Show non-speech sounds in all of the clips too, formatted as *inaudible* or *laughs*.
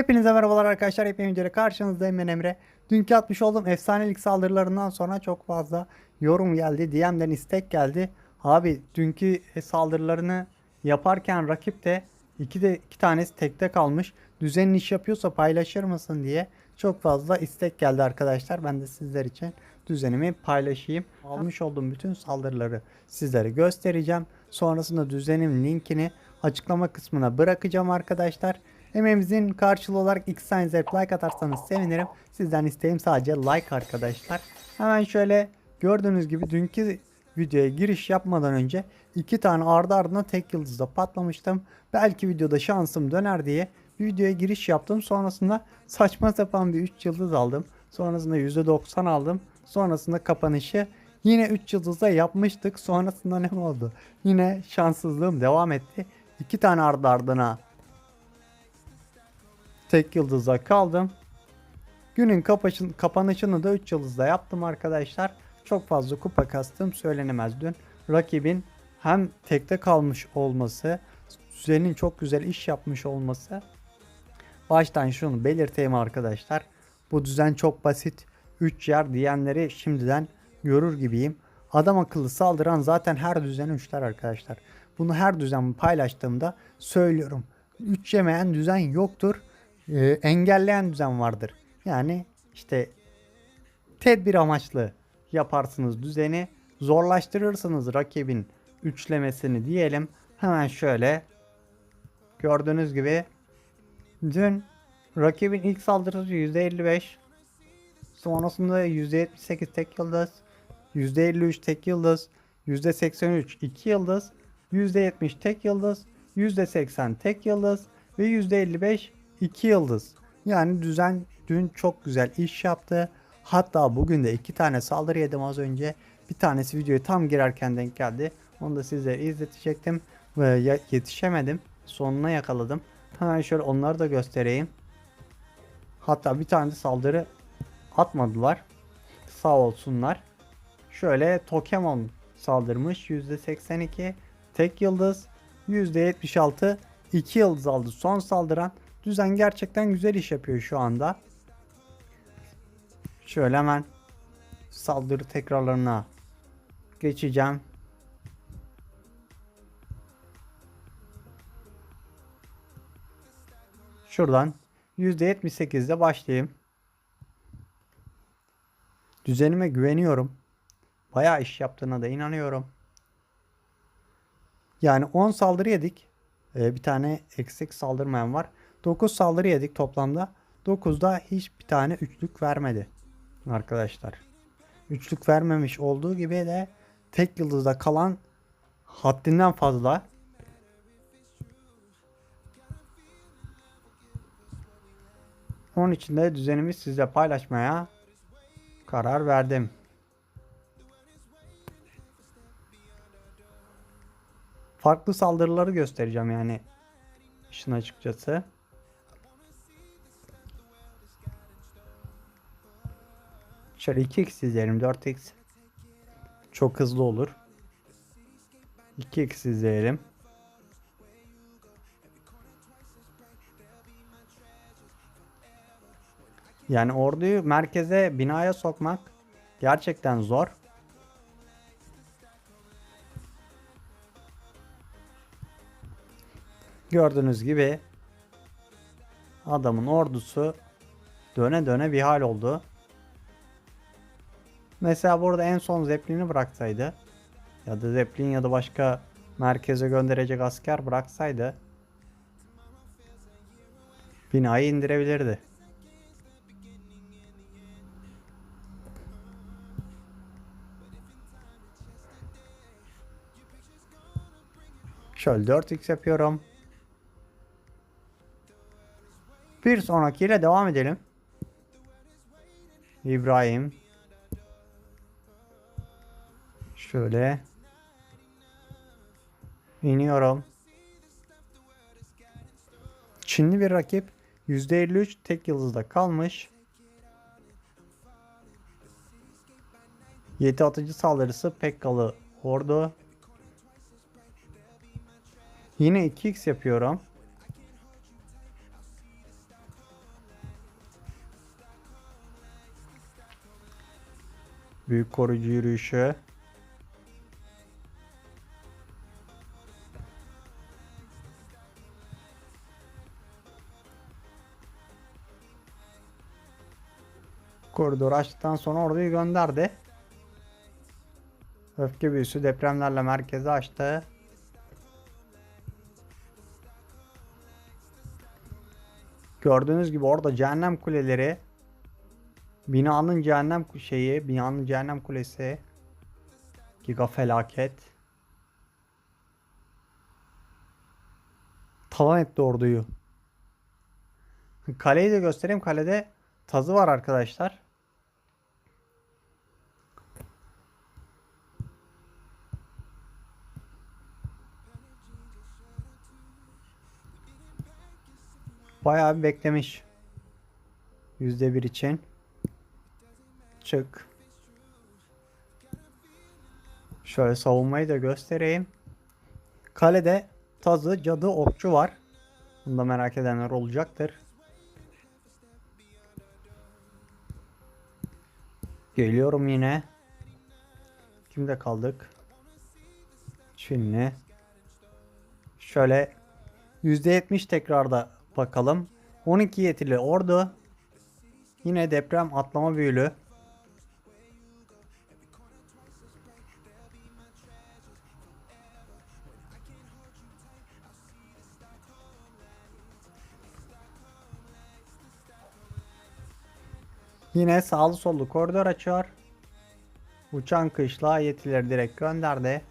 Hepinize merhabalar arkadaşlar. Hepiniz videoyla karşınızdayım ben Emre. Dünkü atmış olduğum efsanelik saldırılarından sonra çok fazla yorum geldi. DM'den istek geldi. Abi dünkü saldırılarını yaparken rakip de iki de iki tanesi tekte kalmış. Düzenli iş yapıyorsa paylaşır mısın diye çok fazla istek geldi arkadaşlar. Ben de sizler için düzenimi paylaşayım. Almış olduğum bütün saldırıları sizlere göstereceğim. Sonrasında düzenim linkini açıklama kısmına bırakacağım arkadaşlar. Emeğimizin karşılığı olarak X sign like atarsanız sevinirim. Sizden isteğim sadece like arkadaşlar. Hemen şöyle gördüğünüz gibi dünkü videoya giriş yapmadan önce iki tane ardı ardına tek yıldızda patlamıştım. Belki videoda şansım döner diye bir videoya giriş yaptım. Sonrasında saçma sapan bir 3 yıldız aldım. Sonrasında %90 aldım. Sonrasında kapanışı yine 3 yıldızda yapmıştık. Sonrasında ne oldu? Yine şanssızlığım devam etti. İki tane ardı ardına tek yıldızda kaldım. Günün kapaşın, kapanışını da 3 yıldızda yaptım arkadaşlar. Çok fazla kupa kastım söylenemez dün. Rakibin hem tekte kalmış olması, düzenin çok güzel iş yapmış olması. Baştan şunu belirteyim arkadaşlar. Bu düzen çok basit. 3 yer diyenleri şimdiden görür gibiyim. Adam akıllı saldıran zaten her düzen 3'ler arkadaşlar. Bunu her düzen paylaştığımda söylüyorum. 3 yemeyen düzen yoktur. Ee, engelleyen düzen vardır. Yani işte tedbir amaçlı yaparsınız düzeni. Zorlaştırırsınız rakibin üçlemesini diyelim. Hemen şöyle gördüğünüz gibi dün rakibin ilk saldırısı %55 sonrasında %78 tek yıldız %53 tek yıldız %83 2 yıldız %70 tek yıldız %80 tek yıldız ve %55 2 yıldız. Yani düzen dün çok güzel iş yaptı. Hatta bugün de iki tane saldırı yedim az önce. Bir tanesi videoya tam girerken denk geldi. Onu da sizlere izletecektim. Ve yetişemedim. Sonuna yakaladım. Hemen şöyle onları da göstereyim. Hatta bir tane de saldırı atmadılar. Sağ olsunlar. Şöyle Tokemon saldırmış. %82 tek yıldız. %76 2 yıldız aldı. Son saldıran düzen gerçekten güzel iş yapıyor şu anda. Şöyle hemen saldırı tekrarlarına geçeceğim. Şuradan %78'de başlayayım. Düzenime güveniyorum. Bayağı iş yaptığına da inanıyorum. Yani 10 saldırı yedik. Ee, bir tane eksik saldırmayan var. 9 saldırı yedik toplamda. 9'da hiçbir tane üçlük vermedi. Arkadaşlar. Üçlük vermemiş olduğu gibi de tek yıldızda kalan haddinden fazla. Onun için de düzenimi sizle paylaşmaya karar verdim. Farklı saldırıları göstereceğim yani işin açıkçası. Şöyle 2x izleyelim 4x. Çok hızlı olur. 2x izleyelim. Yani orduyu merkeze binaya sokmak gerçekten zor. Gördüğünüz gibi adamın ordusu döne döne bir hal oldu. Mesela burada en son Zeppelin'i bıraksaydı ya da Zeppelin ya da başka merkeze gönderecek asker bıraksaydı binayı indirebilirdi. Şöyle 4x yapıyorum. Bir sonrakiyle devam edelim. İbrahim. Şöyle. İniyorum. Çinli bir rakip. %53 tek yıldızda kalmış. 7 atıcı saldırısı Pekkalı ordu. Yine 2x yapıyorum. Büyük koruyucu yürüyüşü. Koridor açtıktan sonra orduyu gönderdi. Öfke büyüsü depremlerle merkezi açtı. Gördüğünüz gibi orada cehennem kuleleri binanın cehennem şeyi binanın cehennem kulesi giga felaket talan etti orduyu. *laughs* Kaleyi de göstereyim. Kalede tazı var arkadaşlar. Bayağı bir beklemiş. Yüzde bir için. Çık. Şöyle savunmayı da göstereyim. Kalede tazı, cadı, okçu var. Bunu da merak edenler olacaktır. Geliyorum yine. Kimde kaldık? Çinli. Şöyle %70 tekrarda bakalım. 12 yetili ordu. Yine deprem atlama büyülü. Yine sağlı sollu koridor açıyor. Uçan kışla yetileri direkt gönderdi.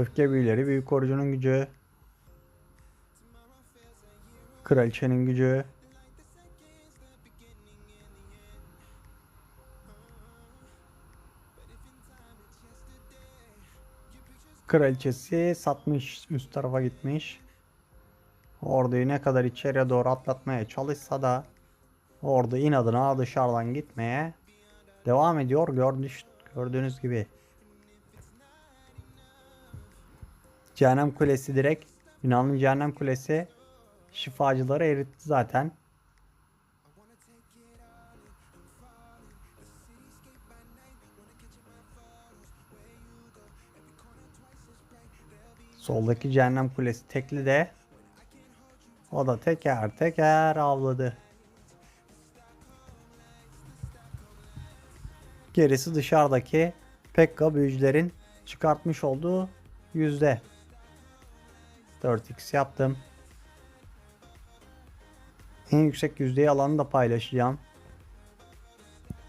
Öfke büyüleri, büyük korucunun gücü. Kraliçenin gücü. Kraliçesi satmış üst tarafa gitmiş. Orduyu ne kadar içeriye doğru atlatmaya çalışsa da ordu inadına dışarıdan gitmeye devam ediyor gördüğünüz, gördüğünüz gibi. Cehennem Kulesi direkt Yunanlı Cehennem Kulesi şifacıları eritti zaten. Soldaki Cehennem Kulesi tekli de o da teker teker avladı. Gerisi dışarıdaki Pekka büyücülerin çıkartmış olduğu yüzde. 4x yaptım. En yüksek yüzdeyi alanı da paylaşacağım.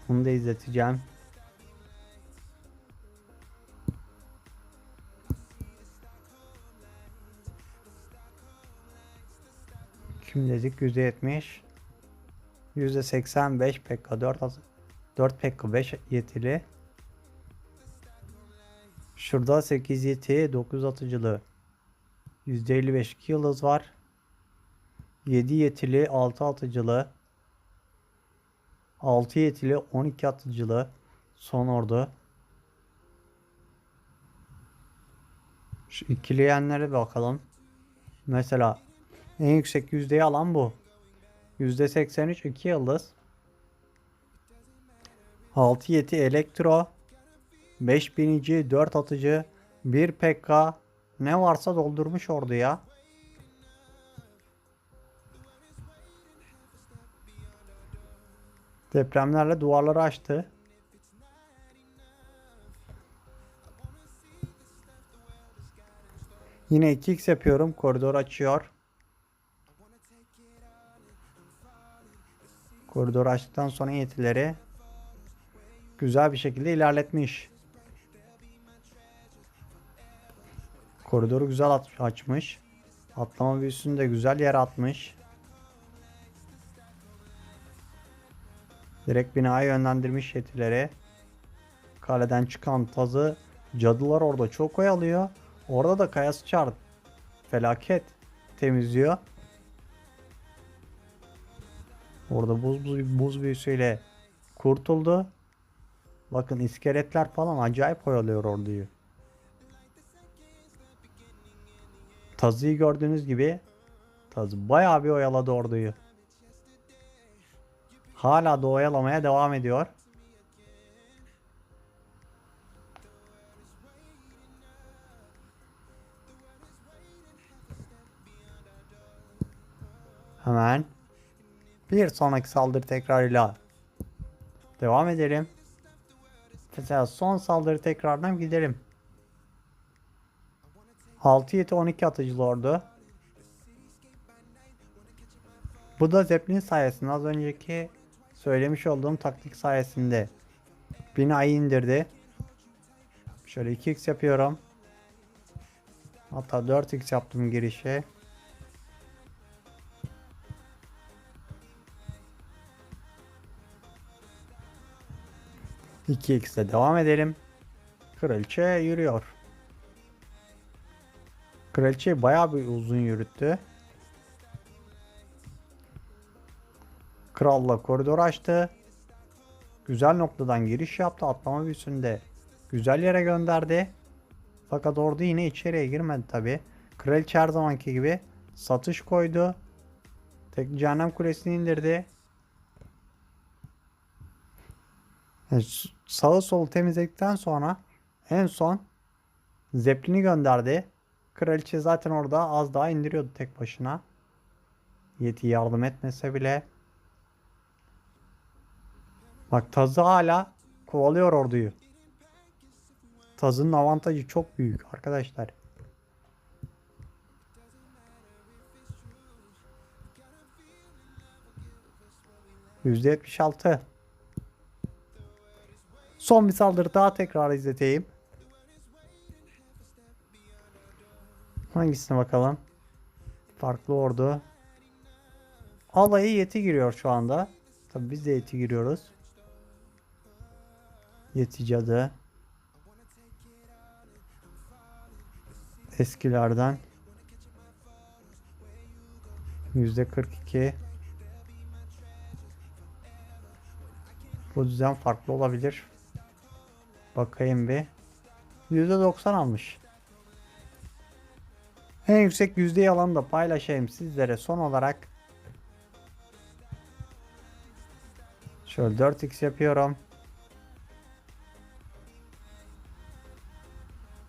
Onu da izleteceğim. Kim dedik? %70. %85 pekka 4 az 4 pekka 5 yetili. Şurada 8 yeti 9 atıcılı. %55 2 yıldız var. 7 yetili 6 atıcılı. 6 yetili 12 atıcılı. Son ordu. Şu ikileyenlere bakalım. Mesela en yüksek yüzdeyi alan bu. %83 2 yıldız. 6 yeti elektro. 5 binici, 4 atıcı, 1 PK, ne varsa doldurmuş ordu ya. Depremlerle duvarları açtı. Yine 2x yapıyorum. Koridor açıyor. Koridor açtıktan sonra yetileri güzel bir şekilde ilerletmiş. Koridoru güzel at- açmış. Atlama büyüsünü de güzel yere atmış. Direkt binaya yönlendirmiş yetileri. Kaleden çıkan tazı cadılar orada çok oyalıyor. Orada da kayası çar felaket temizliyor. Orada buz, buz, buz büyüsüyle kurtuldu. Bakın iskeletler falan acayip oyalıyor orduyu. Tazı'yı gördüğünüz gibi Tazı bayağı bir oyaladı orduyu. Hala da oyalamaya devam ediyor. Hemen bir sonraki saldırı tekrarıyla devam edelim. Mesela son saldırı tekrardan gidelim. 6 7 12 atıcılı ordu. Bu da Zeppelin sayesinde az önceki söylemiş olduğum taktik sayesinde binayı indirdi. Şöyle 2x yapıyorum. Hatta 4x yaptım girişe. İki x'le devam edelim. Kraliçe yürüyor. Kraliçe bayağı bir uzun yürüttü. Kralla koridor açtı. Güzel noktadan giriş yaptı. Atlama büyüsünde güzel yere gönderdi. Fakat ordu yine içeriye girmedi tabi. Kraliçe her zamanki gibi satış koydu. Tek cehennem kulesini indirdi. Yani s- sağı solu temizledikten sonra en son Zeppelin'i gönderdi. Kraliçe zaten orada az daha indiriyordu tek başına. Yeti yardım etmese bile. Bak Tazı hala kovalıyor orduyu. Tazı'nın avantajı çok büyük arkadaşlar. %76. Son bir saldırı daha tekrar izleteyim. Hangisine bakalım? Farklı ordu. Alayı yeti giriyor şu anda. Tabi biz de yeti giriyoruz. Yeti cadı. Eskilerden. Yüzde 42. Bu düzen farklı olabilir. Bakayım bir. Yüzde 90 almış. En yüksek yüzdeyi alanı da paylaşayım sizlere son olarak. Şöyle 4x yapıyorum.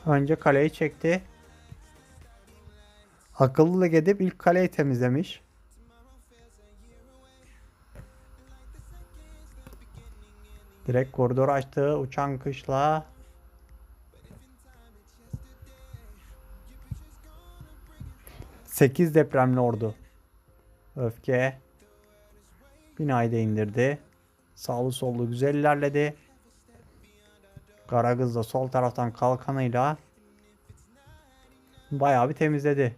Önce kaleyi çekti. Akıllı gidip ilk kaleyi temizlemiş. Direkt koridor açtı. Uçan kışla. Sekiz depremli ordu. Öfke. Binayı da indirdi. Sağlı sollu güzel ilerledi. Karagöz da sol taraftan kalkanıyla bayağı bir temizledi.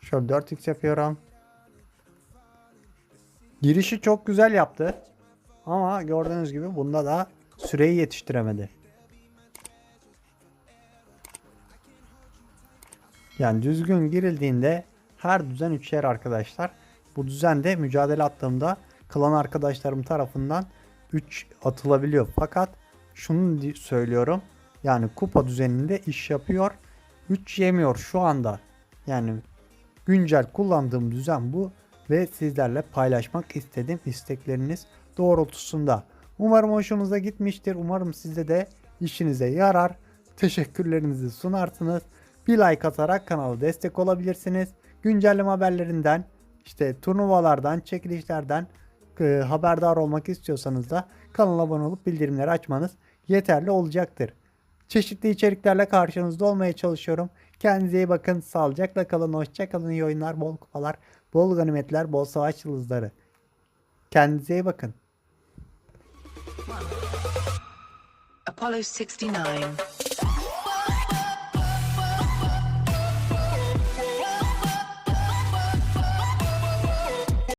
Şöyle 4x yapıyorum. Girişi çok güzel yaptı. Ama gördüğünüz gibi bunda da süreyi yetiştiremedi. Yani düzgün girildiğinde her düzen üçer arkadaşlar. Bu düzende mücadele attığımda klan arkadaşlarım tarafından 3 atılabiliyor. Fakat şunu söylüyorum. Yani kupa düzeninde iş yapıyor. 3 yemiyor şu anda. Yani güncel kullandığım düzen bu ve sizlerle paylaşmak istedim istekleriniz doğrultusunda. Umarım hoşunuza gitmiştir. Umarım size de işinize yarar. Teşekkürlerinizi sunarsınız. Bir like atarak kanala destek olabilirsiniz. Güncelleme haberlerinden, işte turnuvalardan, çekilişlerden e, haberdar olmak istiyorsanız da kanala abone olup bildirimleri açmanız yeterli olacaktır. Çeşitli içeriklerle karşınızda olmaya çalışıyorum. Kendinize iyi bakın. Sağlıcakla kalın. Hoşça kalın. Oyunlar, bol kupalar, bol ganimetler, bol savaş yıldızları. Kendinize iyi bakın. Apollo 69.